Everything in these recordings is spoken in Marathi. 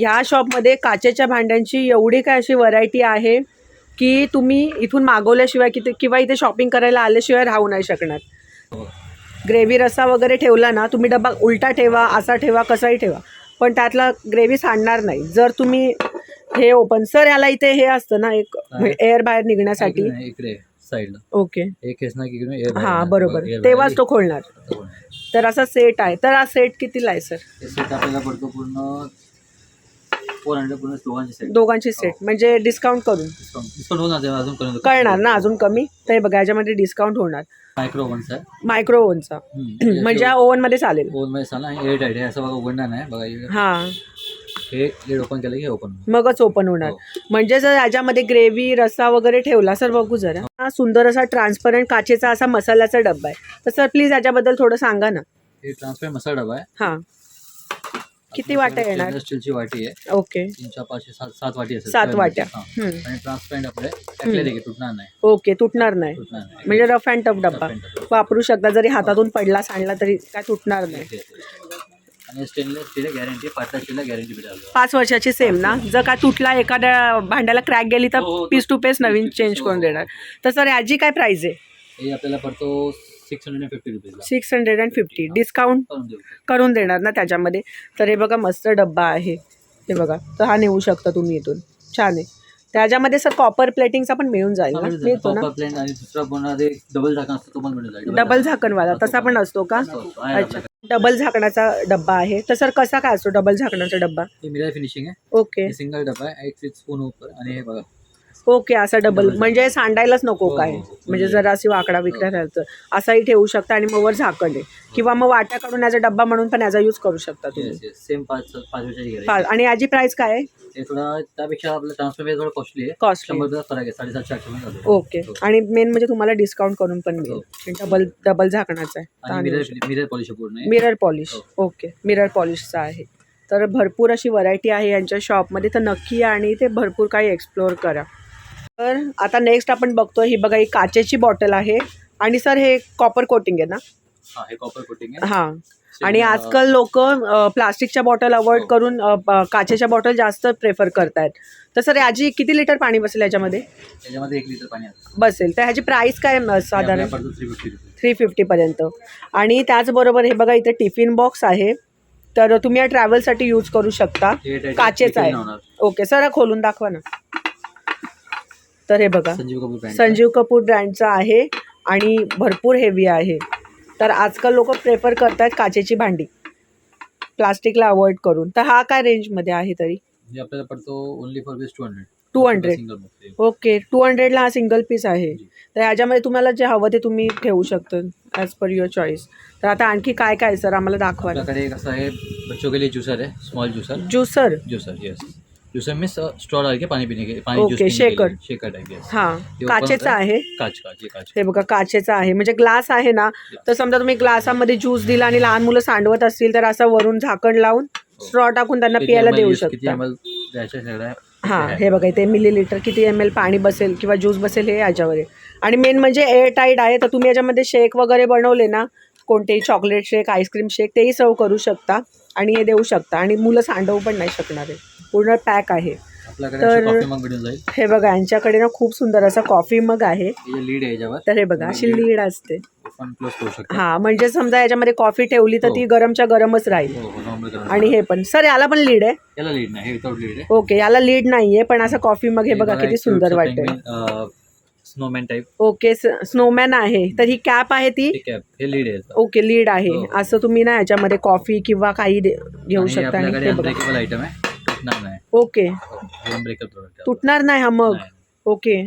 ह्या शॉपमध्ये काचेच्या भांड्यांची एवढी काय अशी व्हरायटी आहे की तुम्ही इथून मागवल्याशिवाय किती किंवा इथे शॉपिंग करायला आल्याशिवाय राहू नाही शकणार. ग्रेव्ही रस्सा वगैरे ठेवला ना तुम्ही डबा उलटा ठेवा असा ठेवा कसाही ठेवा. पण त्यातला ग्रेव्ही सांडणार नाही. जर तुम्ही हे ओपन सर याला इथे हे असतं ना एक? एअर बाहेर निघण्यासाठी. साईडला ओके हां बरोबर. तेव्हाच तो खोलणार? तर असा सेट आहे. तर हा सेट कितीला आहे सर सेट आपल्याला पडतो पूर्ण फोर हंड्रेड पूर्ण दोघांचे सेट दोघांची सेट म्हणजे डिस्काउंट करून. डिस्काउंट डिस्काउंट होणार तेव्हा अजून करून. कळणार ना अजून कमी? तर हे बघा याच्यामध्ये डिस्काउंट होणार. मायक्रो ओव्हन्स आहे मायक्रो ओव्हनचा हम्म. म्हणजे ओव्हनमध्ये चालेल. ओव्हनमध्ये सांगा आणि एअर आहे. असं बघा उघडणार नाही बघा हे- हां. हे लेड ओपन केलं की ओपन मगच ओपन होणार. हो. म्हणजे जर याच्यामध्ये ग्रेव्ही रस्सा वगैरे ठेवला सर बघू जरा. हा सुंदर असा ट्रान्सपरंट काचेचा असा मसाल्याचा डब्बा आहे. तर सर प्लीज याच्याबद्दल थोडं सांगा ना. हे ट्रान्सपेरंट मसाला डबा आहे. हां. किती वाट्या येणार? स्टीलची वाटी आहे. ओके. तीनच्या पाचशे सात सात वाटी असेल. सात वाट्या. हां. हम्म. आणि ट्रान्सपेरंट आपले टाकले देखील तुटणार नाही. ओके तुटणार नाही. तुटणार नाही. म्हणजे रफ अँड टफ डब्बा. Rough and tough. वापरू शकता जरी हातातून पडला सांडला तरी काय तुटणार नाही. ते- आणि स्टेनलेस स्टील गॅरंटी पाटला स्टीलला गॅरंटी भेटेल पाच वर्षाची सेम ना? जर का तुटला एखाद्या भांड्याला क्रॅक गेली तर हो, पीस टू पीस नवीन चेंज करून देणार. तर सर याची काय प्राईज आहे? हे आपल्याला पडतो six hundred and fifty रुपीजला. Six hundred and fifty. Discount करून देणार ना त्याच्यामध्ये. तर हे बघा मस्त डब्बा आहे. हे बघा तर हा नेऊ शकता तुम्ही इथून. छान आहे. त्याच्यामध्ये सर कॉपर प्लेटिंगचा पण मिळून जाईल ना? मिळतो ना? डबल झाकण असतो तो पण मिळून जाईल. डबल झाकणवाला. तसा पण असतो का? अच्छा. डबल झाकणाचा डब्बा आहे. तर सर कसा काय असतो डबल झाकणाचा डब्बा? हे मिरर फिनिशिंग आहे. ओके सिंगल डबा आहे. एक स्पून उपर आणि हे बघा. ओके असा डबल म्हणजे सांडायलाच नको हो, काय. हो, हो. म्हणजे जरा अशी वाकडा विकडा राहायचं असाही ठेवू शकता आणि मग वर झाकण आहे. किंवा मग वाट्या काढून याचा डब्बा म्हणून पण याचा यूज करू शकता तुम्ही. सेम पाच पाच वर्षाची पा- गॅरंटी आणि याची प्राइस काय आहे? थोडा त्यापेक्षा आपलं ट्रान्सफर थोडं कॉस्टली आहे. कॉस्टली शंभर रुपयाचा फरक आहे. साडेसातशे आठशे मध्ये जातो. ओके. आणि मेन म्हणजे तुम्हाला डिस्काउंट करून पण. मिळेल. डबल डबल झाकणाचा आणि आहे मिरर मिरर पॉलिश पूर्ण आहे. Mirror polish. ओके. मिरर पॉलिशचा आहे. तर भरपूर अशी व्हरायटी आहे यांच्या शॉपमध्ये तर नक्की या आणि ते भरपूर काही एक्सप्लोअर करा. तर आता नेक्स्ट आपण बघतो ही बघा ही काचेची बॉटल आहे. आणि सर हे कॉपर कोटिंग आहे ना? हा हे कॉपर कोटिंग आहे. हां. आणि अं, आजकाल लोक प्लास्टिकच्या बॉटल अवॉइड. करून काचेच्या बॉटल जास्त प्रेफर करतायत. तर सर याची किती लिटर पाणी बसेल याच्यामध्ये? त्याच्यामध्ये एक लिटर पाणी बसेल. तर ह्याची प्राईस काय साधारण? थ्री फिफ्टीपर्यंत आणि त्याचबरोबर हे बघा इथे टिफिन बॉक्स आहे. तर तुम्ही या ट्रॅव्हलसाठी यूज करू शकता. काचेचा आहे. ओके सर खोलून दाखवा ना. तर हे बघा संजीव कपूर brand. संजीव कपूर ब्रँडचा आहे आणि भरपूर हेवी आहे. तर आजकाल लोक प्रेफर करतात काचेची भांडी. प्लास्टिकला अवॉइड करून. तर हा काय रेंजमध्ये आहे तरी? हे आपल्याला पडतो only for base two hundred 200. Single box okay two हंड्रेडला हा सिंगल पीस आहे. तर ह्याच्यामध्ये तुम्हाला जे हवं ते तुम्ही ठेवू शकता ॲज पर युअर चॉईस तर आता आणखी काय काय सर? आम्हाला दाखवा ना. आपल्याकडे एक असं आहे बच्चों के लिए जूसर है small juicer juicer juicer yes juicer means straw डाल के पानी पीने के पानी Okay, juice पीने के shaker. लिए शेकर टाइप यस हां ते open काचेचा होतं. आहे. काच काच हे बघा काचेचा आहे. म्हणजे ग्लास आहे ना तर समजा तुम्ही ग्लासामध्ये ज्यूस दिला आणि लहान मुलं सांडवत असतील तर असं वरून झाकण लावून स्ट्रॉ टाकून त्यांना किती पियाला ML देऊ use, किती शकता. सगळं? हां हे बघा इथे मिलीलिटर किती एम एल पाणी बसेल किंवा ज्यूस बसेल हे याच्यावर आहे आणि मेन म्हणजे एअर टाईट आहे तर तुम्ही याच्यामध्ये शेक वगैरे बनवले ना कोणतेही चॉकलेट शेक आईस्क्रीम शेक तेही सर्व करू शकता आणि हे देऊ शकता. आणि मुलं सांडवू पण नाही शकणार आहे. पूर्ण पॅक आहे. तर- हे बघा यांच्याकडे ना खूप सुंदर असा कॉफी मग आहे. तर हे बघा अशी लीड असते. हां म्हणजे समजा याच्यामध्ये कॉफी ठेवली तर ती हो. गरमच्या गरमच राहील. हो हो करा आणि हे पण. सर याला पण लीड आहे? याला लीड नाही हे विदाउट लीड आहे. ओके याला लीड नाहीये पण असं कॉफी मग हे बघा किती सुंदर वाटते स्नोमॅन टाईप ओके स्नोमॅन आहे. तर ही कॅप आहे ती? आहे हे लीड आहे. ओके लीड आहे. असं तुम्ही ना याच्यामध्ये कॉफी किंवा काही घेऊ शकता आयटम आहे. तुटणार नाही. ओके. अनब्रेकेबल प्रोडक्ट तुटणार नाही हा मग. ओके.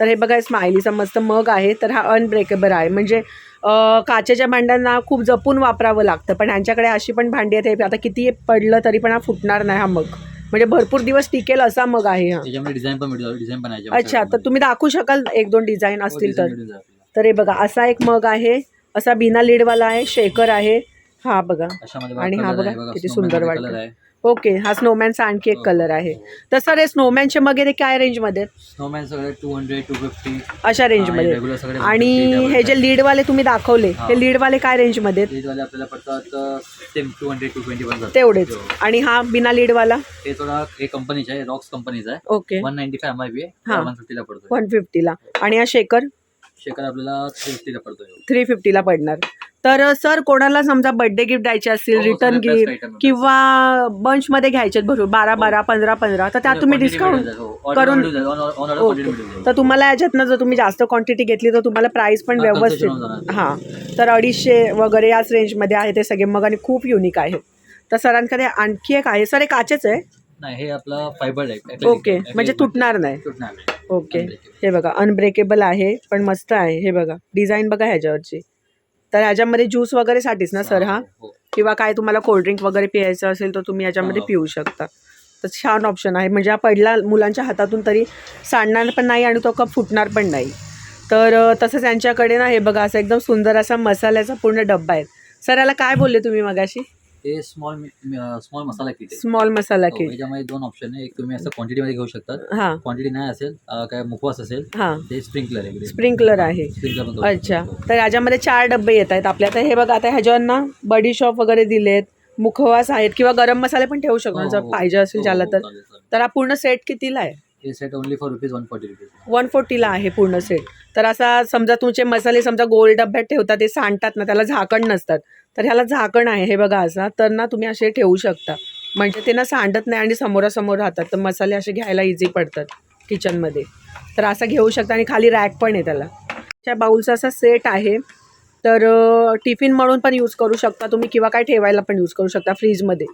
तर हे बघा स्माइलीचा मस्त मग आहे. तर हा अनब्रेकेबल आहे. म्हणजे अं, काचेच्या भांड्यांना खूप जपून वापरावं लागतं. पण ह्यांच्याकडे अशी पण भांडी आहेत. हे आता किती पडलं तरी पण हा फुटणार नाही हा मग. म्हणजे भरपूर दिवस टिकेल असा मग आहे हा. त्याच्यामध्ये डिझाईन पण डिझाईन पण आहे अच्छा तर. तुम्ही दाखवू शकाल एक दोन डिझाईन हो, असतील तर. तर हे बघा असा एक मग आहे. असा बिना लीडवाला आहे. शेकर आहे. हा बघा. आणि हा बघा किती सुंदर वाटतं. ओके हा स्नोमॅनचा आणखी एक. कलर आहे. तर सर हे स्नोमॅनचे वगैरे काय रेंजमध्ये? स्नोमॅन सगळे टू हंड्रेड टू फिफ्टी अशा रेंजमध्ये सगळे आणि हे जे लीडवाले तुम्ही दाखवले हा. लीडवाले काय रेंजमध्ये आपल्याला पडतात टू हंड्रेड टू ट्वेंटी तेवढेच. हो. आणि हा बिना लीडवाला हे थोडा हे कंपनीचा आहे रॉक्स कंपनीचा आहे. Okay. One ninety five M I B. आहे. वन फिफ्टीला पडतो वन फिफ्टीला आणि हा शेकर शेकर आपल्याला थ्री फिफ्टीला पडतो थ्री फिफ्टीला पडणार. तर सर कोणाला समजा बर्थडे गिफ्ट द्यायचे असतील हो, रिटर्न best गिफ्ट आहे. किंवा बंचमध्ये घ्यायचे भरपूर बारा हो. बारा पंधरा पंधरा तर त्यात तुम्ही डिस्काउंट करून- ओके. तर तुम्हाला याच्यातनं जर तुम्ही जास्त क्वांटिटी घेतली तर तुम्हाला प्राइस पण हा, concession व्यवस्थित जाणार. हां. तर अडीचशे वगैरे याच रेंजमध्ये आहे ते सगळे मग आणि खूप युनिक आहे. तर सरांकडे आणखी एक आहे. सर हे काचेच आहे. नाही हे आपलं फायबर आहे ओके म्हणजे तुटणार नाही. तुटणार नाही. ओके. हे बघा अनब्रेकेबल आहे पण मस्त आहे हे बघा. डिझाईन बघा ह्याच्यावरची. तर ह्याच्यामध्ये ज्यूस वगैरे साठीच ना सर हा? हो. किंवा काय तुम्हाला कोल्ड्रिंक वगैरे पियायचं असेल तर तुम्ही याच्यामध्ये. पिऊ शकता. तर छान ऑप्शन आहे. म्हणजे हा पडला मुलांच्या हातातून तरी सांडणार पण नाही आणि तो कप फुटणार पण नाही. तर तसंच यांच्याकडे ना हे बघा असं एकदम सुंदर असा मसाल्याचा पूर्ण डब्बा आहे. सर याला काय बोलले तुम्ही मगाशी? हे small small masala kit small masala kit याच्यामध्ये दोन ऑप्शन आहे. एक तुम्ही असं क्वांटिटी मध्ये घेऊ शकतात. हां. क्वांटिटी नाही असेल काय मुखवास असेल हां. ते स्प्रिंकलर आहे स्प्रिंकलर आहे. स्प्रिंकलर अच्छा शकतो. तर याच्यामध्ये चार डबे येत आहेत आपल्या. तर हे बघा आता ह्याच्यावर बडी शॉप वगैरे दिलेत मुखवास आहेत किंवा गरम मसाले पण ठेवू शकतो. हो, जर हो. पाहिजे असेल हो, ज्याला तर. तर हा पूर्ण सेट कितीला आहे? हे set only for rupees one forty rupees one फोर्टीला आहे पूर्ण सेट तर असा समजा तुमचे मसाले समजा गोल डब्यात ठेवतात ते सांडतात ना त्याला झाकण नसतात. तर ह्याला झाकण आहे हे बघा असा तर ना तुम्ही असे ठेवू शकता. म्हणजे ते ना सांडत नाही आणि समोरासमोर राहतात. तर मसाले असे घ्यायला इझी पडतात किचनमध्ये तर असा घेऊ शकता आणि खाली रॅक पण आहे त्याला. त्या बाउलचा असा सेट आहे. तर टिफिन म्हणून पण यूज करू शकता तुम्ही किंवा काय ठेवायला पण यूज करू शकता फ्रीजमध्ये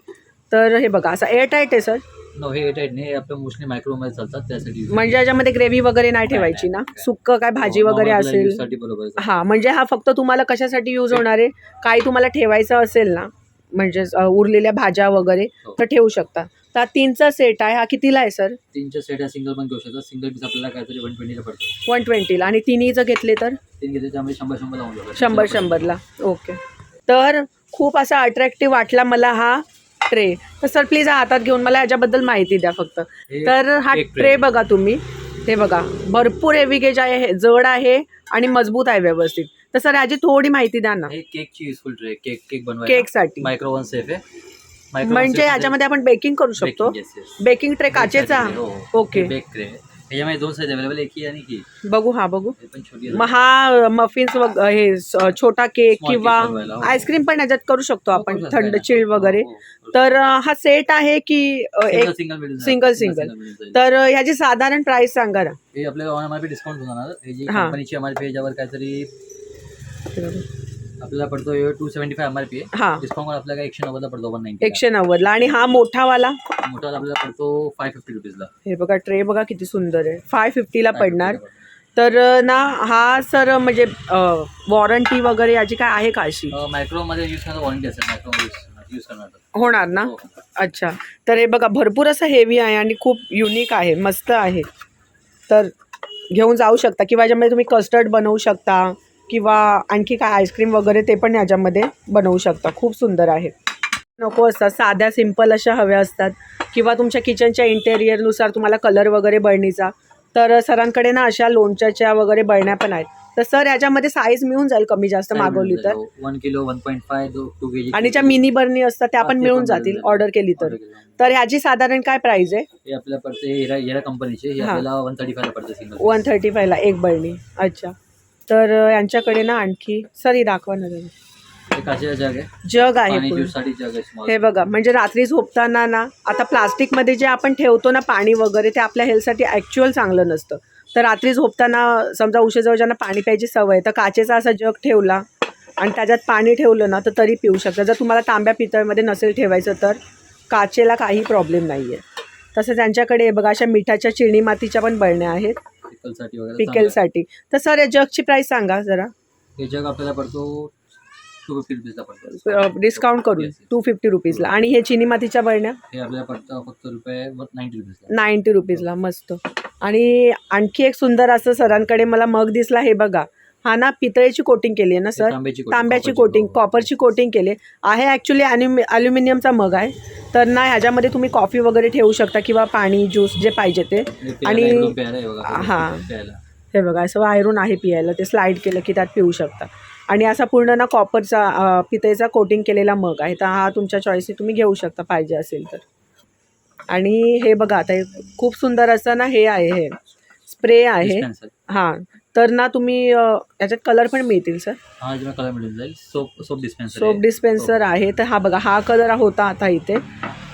तर हे बघा असं एअर टाईट आहे सर नो हे टाईट नाही हे आपलं मोस्टली मायक्रो मध्ये चालतात त्यासाठी म्हणजे याच्यामध्ये ग्रेव्ही वगैरे नाही ठेवायची ना. सुक्क काय भाजी हो, वगैरे असेल? साठी बरोबर आहे. हा म्हणजे हा फक्त तुम्हाला कशासाठी यूज होणार आहे? काही तुम्हाला ठेवायचं असेल ना? म्हणजे उरलेल्या भाज्या वगैरे हो. तर ठेवू शकता. तर हा तीनचा सेट आहे. हा कितीला आहे सर? तीनच्या सेट हा सिंगल पण घेऊ शकतात सिंगल पीस आपल्याला काहीतरी वन ट्वेंटीला पडतो. वन ट्वेंटीला आणि तिन्ही जर घेतले तर? तीन घेतले त्यामुळे शंभर शंभर लावून जातात शंभर शंभरला. ओके. तर खूप असा अट्रॅक्टिव्ह वाटला मला हा ट्रे. तर सर प्लीज हा हातात घेऊन मला याच्याबद्दल माहिती द्या फक्त. तर हा ट्रे. बघा तुम्ही. हे बघा भरपूर हेवी गेज आहे हे जड आहे आणि मजबूत आहे व्यवस्थित. तर सर याची थोडी माहिती द्या ना. केकची युजफुल ट्रे केक केक केकसाठी. मायक्रोवन सेफ आहे. म्हणजे याच्यामध्ये आपण बेकिंग करू शकतो. बेकिंग ट्रे काचेचा. ओके बेक ट्रे ह्याच्यामध्ये दोन साईज अवेलेबल एक ही आणि ही बघू हा बघू हे पण छोटी आहे. मग हा मफिन्स वग हे स- छोटा केक Small किंवा cake बनवायला, हो. आईस्क्रीम पण याच्यात करू शकतो हो, आपण करू शकता थंड याला. चिल वगैरे हो, हो. तर अ, हा सेट आहे की अ, एक single मिळून जाईल. single, Single, single. मिळून जाईल. तर अ, ह्याची साधारण प्राइस सांगा ना हे आपल्याला एमआरपी डिस्काउंट होणार हे जी हा. कंपनीची एमआरपी याच्यावर काहीतरी आपल्याला पडतो टू सेव्हन्टी फाय एमआरपी हा. डिस्काउंट आपल्याला एकशे नव्वदला पडतो वन नाईन्टी एकशे नव्वदला. आणि हा मोठावाला? मोठा आपल्याला पडतो फाय फिफ्टी रुपीजला हे बघा ट्रे बघा किती सुंदर आहे. फाय फिफ्टीला पडणार. तर ना हा सर म्हणजे वॉरंटी वगैरे याची काय आहे का अशी मायक्रो मध्ये यूज करणार वॉरंटी असेल यूज करणार. होणार ना? हो. अच्छा. तर हे बघा भरपूर असं हेवी आहे आणि खूप युनिक आहे मस्त आहे. तर घेऊन जाऊ शकता किंवा याच्यामध्ये तुम्ही कस्टर्ड बनवू शकता. किंवा आणखी काय आईस्क्रीम वगैरे ते पण याच्यामध्ये बनवू शकता. खूप सुंदर आहे. नको असतात साध्या सिंपल अशा हव्या असतात. किंवा तुमच्या किचनच्या इंटेरियरनुसार तुम्हाला कलर वगैरे बळणीचा तर सरांकडे ना अशा लोणच्याच्या वगैरे बळण्या पण आहेत. तर सर याच्यामध्ये साईज मिळून जाईल कमी जास्त मागवली तर. One kilo one point five two K G आणि ज्या मिनी बर्नी असतात त्या पण मिळून जातील ऑर्डर केली तर. तर ह्याची साधारण काय प्राइस आहे? हे आपल्याला पडते हिरा हिरा कंपनीचे हे हा. आपल्याला वन थर्टी फायला पडते सिंगल वन थर्टी फायला एक बळणी अच्छा. तर यांच्याकडे ना आणखी सर दाखवा ना जरा. जग आहे. जग आहे पूर्ण. जग हे बघा म्हणजे रात्री झोपताना ना आता प्लास्टिकमध्ये जे आपण ठेवतो ना पाणी वगैरे ते आपल्या हेल्थसाठी ॲक्च्युअल चांगलं नसतं. तर रात्री झोपताना समजा उशीजवळ ज्यांना पाणी प्यायची सवय तर काचेचा असा जग ठेवला आणि त्याच्यात पाणी ठेवलं ना तर तरी पिऊ शकता. जर तुम्हाला तांब्या पितळमध्ये नसेल ठेवायचं तर काचेला काही प्रॉब्लेम नाही आहे तसं त्यांच्याकडे हे बघा अशा मिठाच्या चिणी मातीच्या पण बळण्या आहेत. वगैरे. पिकेलसाठी. तर सर या जगची प्राईस सांगा जरा. हे जग आपल्याला पडतो टू फिफ्टी रुपीजला पडतो. डिस्काउंट करून. टू फिफ्टी रुपीजला आणि हे चिनी मातीच्या बळण्या? हे आपल्याला पडतं फक्त रुपये नाईन्टी रुपीजला नाईन्टी रुपीजला मस्त. आणि आणखी एक सुंदर असं सरांकडे मला मग दिसला हे बघा. हा ना पितळेची कोटिंग केली आहे ना सर तांब्याची कोटिंग हो. कॉपरची कोटिंग केली आहे. आहे ॲक्च्युली ॲल्युमि ॲल्युमिनियमचा मग आहे तर ना ह्याच्यामध्ये तुम्ही कॉफी वगैरे ठेवू शकता किंवा पाणी ज्यूस जे पाहिजे ते हे प्यायला आणि- एकदम प्यायला आहे बघा. हा. प्यायला. हे बघा असं वायरून आहे पियायला ते स्लाईड केलं की त्यात पिऊ शकता आणि असा पूर्ण ना कॉपरचा अं, पितळेचा कोटिंग केलेला मग आहे तर हा तुमच्या चॉईसने तुम्ही घेऊ शकता पाहिजे असेल तर आणि हे बघा आता हे खूप सुंदर असं ना हे आहे हे स्प्रे आहे Dispenser. हां तर ना तुम्ही याच्यात कलर पण मिळतील सर हा जेव्हा कलर मिळून जाईल. Soap soap dispenser soap dispenser आहे. तर हा बघा हा कलर होता आता इथे.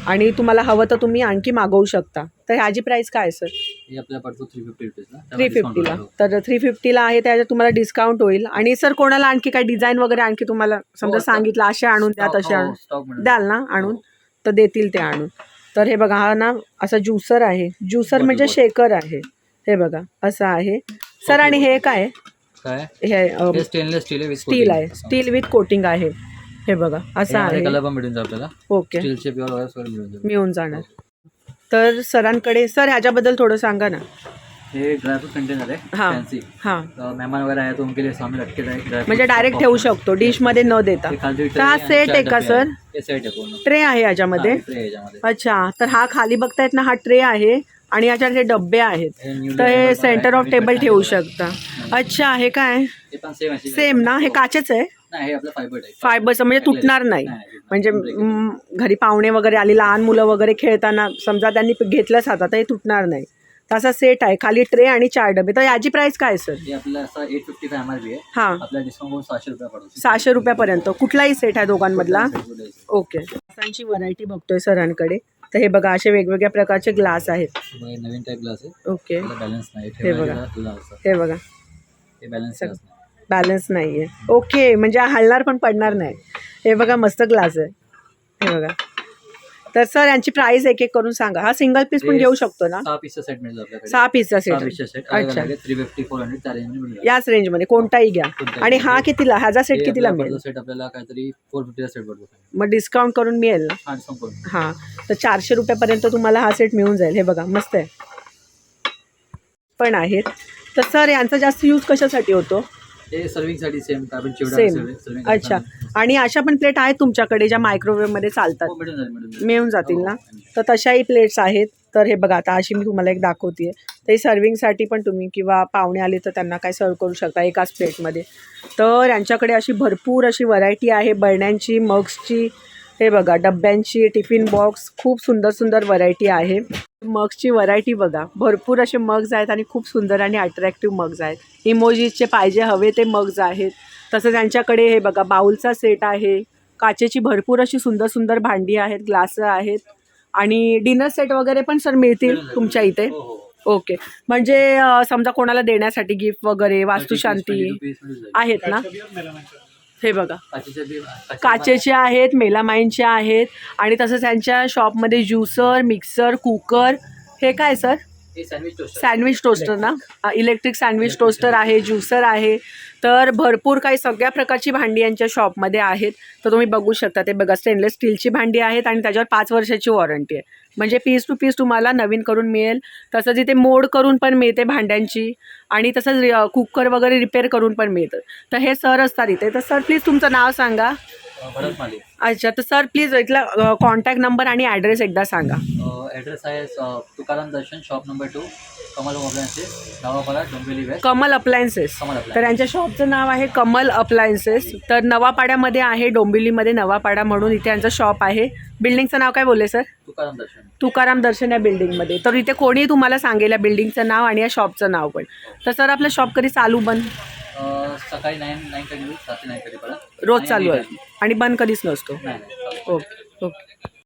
आणि तुम्हाला हवं तर तुम्ही आणखी मागवू शकता. तर ह्याची प्राईस काय आहे सर हे आपल्याला पडतो थ्री फिफ्टी रुपीजला थ्री फिफ्टीला तर थ्री फिफ्टीला आहे त्याच्यात तुम्हाला डिस्काउंट होईल. आणि सर कोणाला आणखी काही डिझाईन वगैरे आणखी तुम्हाला समजा हो, सांगितलं असे आणून द्या तसे आणून. स्टॉक मिळून द्याल ना आणून? तर देतील ते आणून. तर हे बघा हा ना असा ज्युसर आहे. ज्युसर म्हणजे. शेकर आहे. हे बघा असं आहे. सर आणि हे काय? हे अ, हे स्टेनलेस स्टील आहे. स्टील. आहे. स्टील विथ कोटिंग आहे. हे बघा असं आहे. कलर पण मिळून जाईल आपल्याला. ओके. स्टीलचे प्युअर मिळून जाणार. तर सरांकडे सर ह्याच्याबद्दल थोडं सांगा ना. हे ड्रायफ्रूट कंटेनर आहे हां फॅन्सी हां. मेहमान वगैरे आहे तो उनके लिए सामने रख के dry- म्हणजे डायरेक्ट ठेवू शकतो डिशमध्ये न देता. तर हा सेट आहे का सर. हे सेट आहे पूर्ण. ट्रे आहे हा, tray आहे याच्यामध्ये. अच्छा तर हा खाली बघतायत ना हा ट्रे आहे. आणि याच्यात हे डब्बे आहेत. तर हे सेंटर. ऑफ टेबल ठेवू. शकता. अच्छा हे काय? सेम ना? हे काचेच आहे? हे फायबर आहे. फायबरचं म्हणजे तुटणार नाही. म्हणजे घरी पाहुणे वगैरे आली लहान मुलं वगैरे खेळताना समजा त्यांनी घेतलंच हातात तर हे तुटणार नाही. तसा सेट आहे खाली ट्रे आणि चार डबे. तर याची प्राइस काय सर सहाशे रुपयापर्यंत. कुठलाही सेट आहे दोघांमधला. ओके व्हरायटी बघतोय सरांकडे. तर हे बघा असे वेगवेगळ्या प्रकारचे ग्लास आहेत. नवीन टाईप ग्लास आहे ओके. बॅलन्स नाही. हे बघा. हे बघा. हे बॅलन्स बॅलन्स नाही आहे ओके म्हणजे हलणार पण पडणार नाही. हे बघा मस्त ग्लास आहे. हे बघा. तर सर यांची प्राइस एक एक करून सांगा. हा सिंगल पीस पण घेऊ शकतो ना? सहा पीसचा सेट मिळेल आपल्याकडे. सहा पीसचा सहा सेट पीसचा सेट अच्छा. थ्री फिफ्टी फोर हंड्रेड त्या रेंजमध्ये. याच रेंजमध्ये कोणताही घ्या. कोणताही आणि घ्या. हा कितीला? ह्याचा सेट कितीला मिळेल? सेट आपल्याला काहीतरी फोर फिफ्टीचा सेट पडतो मग डिस्काउंट करून मिळेल ना? हा डिस्काउंट करून. हां. तर चारशे रुपयापर्यंत तुम्हाला हा सेट मिळून जाईल. हे बघा मस्त आहे. पण आहेत. तर सर यांचा जास्त यूज कशासाठी होतो? हे सर्विंगसाठी सेम चिवडा अच्छा. करताना. आणि अशा पण प्लेट आहेत तुमच्याकडे ज्या मायक्रोवेव्हमध्ये चालतात? हो, मिळून जाईल मिळून जाईल. मिळून जातील ना? हो. तर तशाही प्लेट्स आहेत. तर हे बघा आता अशी मी तुम्हाला एक दाखवते ही सर्विंगसाठी पण तुम्ही किंवा पाहुणे आले तर त्यांना काय सर्व करू शकता एकाच प्लेटमध्ये तर यांच्याकडे अशी भरपूर अशी व्हरायटी आहे. बरण्यांची मग्सची हे बघा डब्यांची टिफिन बॉक्स खूप सुंदर सुंदर व्हरायटी आहे. मग्सची व्हरायटी बघा. भरपूर असे मग्ज आहेत आणि खूप सुंदर आणि अट्रॅक्टिव्ह मग्ज आहेत. इमोजीचे पाहिजे हवे ते मग्ज आहेत. तसं त्यांच्याकडे हे बघा बाउलचा सेट आहे. काचेची भरपूर अशी सुंदर सुंदर भांडी आहेत ग्लास आहेत. आणि डिनर सेट वगैरे पण सर मिळतील तुमच्या इथे. हो, हो. ओके म्हणजे समजा कोणाला देण्यासाठी गिफ्ट वगैरे वास्तुशांती 30 rupees मिळून जाईल. आहेत ना? हे बघा. काचेचे आहेत मेलामाईनचे आहेत आणि तसंच त्यांच्या शॉपमध्ये ज्युसर मिक्सर कुकर. हे काय sir? Sandwich toaster sandwich toaster ना? इलेक्ट्रिक सँडविच टोस्टर आहे ज्युसर आहे. तर भरपूर काही सगळ्या प्रकारची भांडी यांच्या शॉपमध्ये आहेत. तर तुम्ही बघू शकता ते बघा स्टेनलेस स्टीलची भांडी आहेत आणि त्याच्यावर पाच वर्षाची वॉरंटी आहे. म्हणजे पीस टू पीस तुम्हाला नवीन करून मिळेल. तसंच इथे मोड करून पण मिळते भांड्यांची आणि तसंच कुकर वगैरे रिपेअर करून पण मिळतं. तर हे सर असतात इथे. तर सर प्लीज तुमचं नाव सांगा. अच्छा तर सर प्लीज इथला कॉन्टॅक्ट नंबर आणि ॲड्रेस एकदा सांगा. ॲड्रेस आहे Tukaram Darshan shop number two Kamal appliances Kamal आपला तर यांच्या शॉपचं नाव आहे कमल अप्लायन्सेस तर नवापाड्यामध्ये आहे डोंबिवलीमध्ये नवापाडा म्हणून इथे यांचं शॉप आहे. बिल्डिंगचं नाव काय बोलले सर? तुकाराम दर्शन. तुकाराम दर्शन या बिल्डिंगमध्ये. तर इथे कोणीही तुम्हाला सांगेल या बिल्डिंगचं नाव आणि या शॉपचं नाव पण? तर सर आपलं शॉप कधी चालू बंद? सकाळी नाईन नाईन सात नाईन रोज चालू आहे. आणि बंद कधीच नसतो. Okay okay.